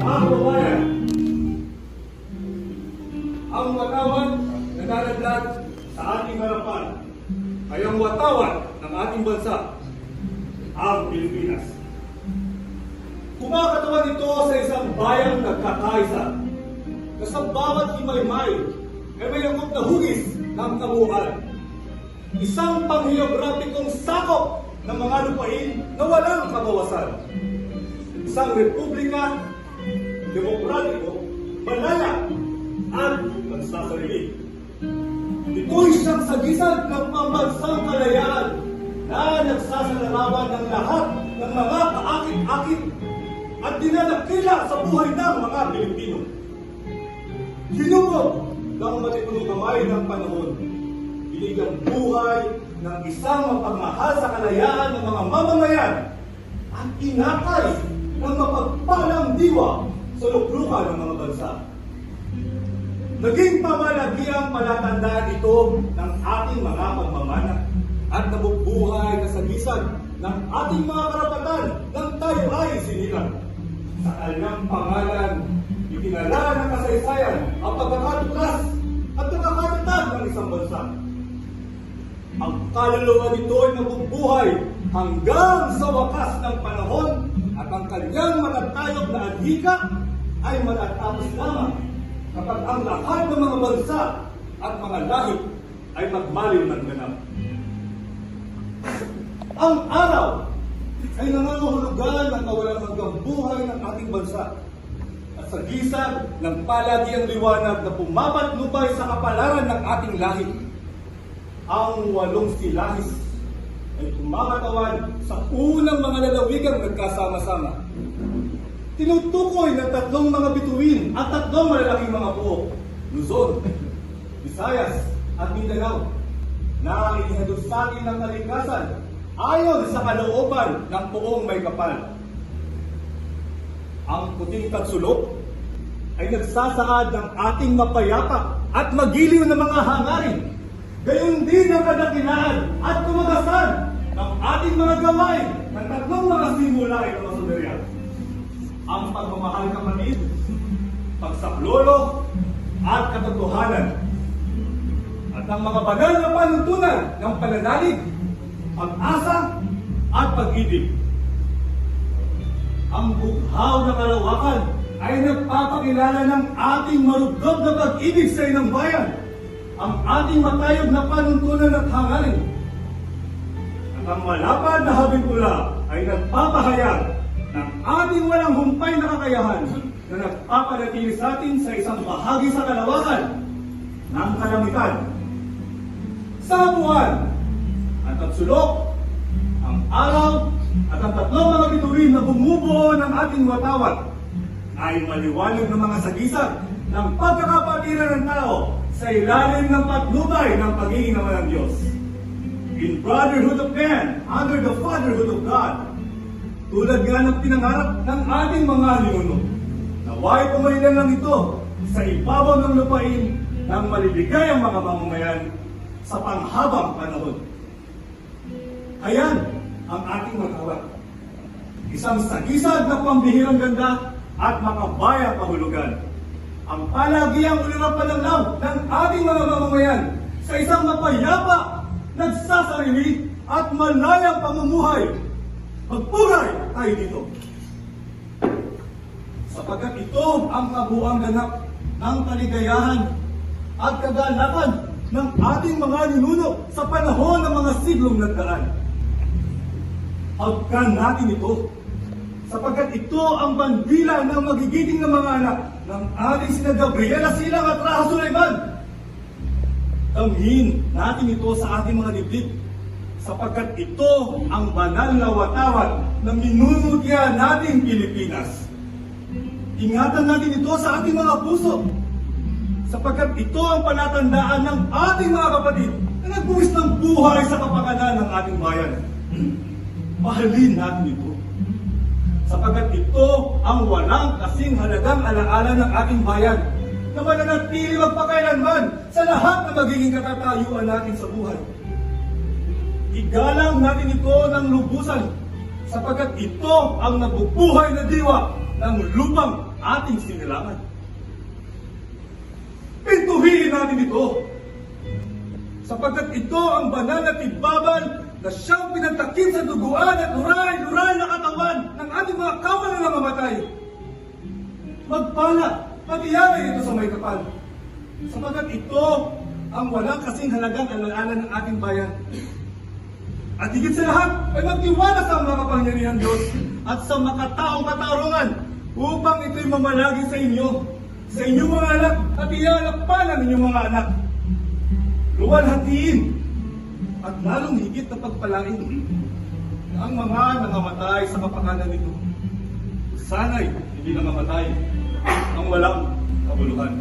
Mga kababayan, ang watawan na sa ating harapan ay ang ng ating bansa, ang Pilipinas. Kumakatawan ito sa isang bayang nagkakaisa na sa bawat himay-may ay may angkop na hugis ng kabuuan. Isang panghiograpikong sakop ng mga lupain na walang kabawasan. Isang republika, demokratiko, malaya, at nagsasarili. Ito'y siyang sagisag ng pambansang kalayaan na nagsasalarawan ng lahat ng mga kaakit-akit at dinadakila sa buhay ng mga Pilipino. Hinubog ng matipunong kamay ng panahon, binigyang buhay ng isang mapagmahal sa kalayaan ng mga mamamayan at inakay ng mapagpalang diwa sa luklukan ng mga bansa. Naging pamalagiang palatandaan ito ng ating mga pagmamana at nabubuhay na sagisan ng ating mga karapatan ng tayo ay sinilang. Sa kanyang pangalan, itinala ng kasaysayan ang pagkakatuklas at pagkakatatag ng isang bansa. Ang kaluluwa nito ay nabubuhay hanggang sa wakas ng panahon at ang kanyang matatayog na adhika ay matatapos lamang kapag ang lahat ng mga bansa at mga lahit ay magmaliw ng ganap. Ang araw ay nangangahulugan ng kawalang hanggang buhay ng ating bansa at sa gisag ng palagiang liwanag na pumapatnubay sa kapalaran ng ating lahit. Ang walong silahis ay kumakatawan sa unang mga lalawigang nagkasama-sama. Tinutukoy ng tatlong mga bituin at tatlong malalaking mga buo, Luzon, Visayas, at Mindanao, na inihadog sa atin ng kalikasan ayon sa kalooban ng buong may kapal. Ang puting katsulok ay nagsasaad ng ating mapayapa at magiliw na mga hangarin, gayon din ang kadakilaan at kumagasan ng ating mga gawain ng tatlong mga simula ay kamasundarian. Ang pagmamahal kapatid, pagsaklolo, at katotohanan. At ang mga banal na panuntunan ng pananalig, pag-asa, at pag-ibig. Ang bughaw na kalawakan ay nagpapakilala ng ating marugdog na pag-ibig sa inang bayan, ang ating matayog na panuntunan at hangarin. At ang malapad na habipula ay nagpapahayag ng ating walang humpay na kakayahan na nagpapanatili sa atin sa isang bahagi sa kalawakan ng kalamitan. Sa buwan, ang tatsulok, ang araw, at ang tatlong mga bituin na bumubuo ng ating watawat ay maliwanag ng mga sagisag ng pagkakapatiran ng tao sa ilalim ng patnubay ng pagiging naman ng Diyos. In brotherhood of man, under the fatherhood of God, tulad nga ng pinangarap ng ating mga ninuno, naway pumailan lang ito sa ibabaw ng lupain ng malibigay ang mga mamamayan sa panghabang panahon. Ayan ang ating magkawat. Isang sagisag na pambihirang ganda at makabayang kahulugan. Ang palagiang ulirapananglaw ng ating mga mamamayan sa isang mapayapa, nagsasarili at malayang pamumuhay. Magpugay tayo dito. Sapagkat ito ang kabuang ganap ng kaligayahan at kagalakan ng ating mga ninuno sa panahon ng mga siglong nagdaan. Pagkan natin ito, sapagkat ito ang bandila ng magiging ng mga anak ng ating sina Gabriela Silang at Raha Sulaiman. Damhin natin ito sa ating mga dibdib, sapagkat ito ang banal na watawan na minunugyan nating Pilipinas. Ingatan natin ito sa ating mga puso, sapagkat ito ang palatandaan ng ating mga kapatid na nagbuwis ng buhay sa kapakanan ng ating bayan. Mahalin natin ito. Sapagkat ito ang walang kasing halagang alaala ng ating bayan na mananatili magpakailanman sa lahat na magiging katatayuan natin sa buhay. Igalang natin ito ng lubusan sapagkat ito ang nabubuhay na diwa ng lupang ating sinilangan. Pintuhin natin ito sapagkat ito ang banal na tibbaban na siyang pinagtakip sa duguan at luray-luray na katawan ng ating mga kawan na namamatay. Magpala, patiyanay ito sa may kapal. Sapagkat ito ang walang kasing halagang alaala ng ating bayan. At higit sa lahat, ay magtiwala sa mga kapangyarihan Diyos at sa makataong katarungan upang ito'y mamalagi sa inyo, sa inyong mga anak at ialak pa ng inyong mga anak. Luwalhatiin at lalong higit na pagpalain na ang mga nangamatay sa kapakanan nito. Sana'y hindi nangamatay ang walang kabuluhan.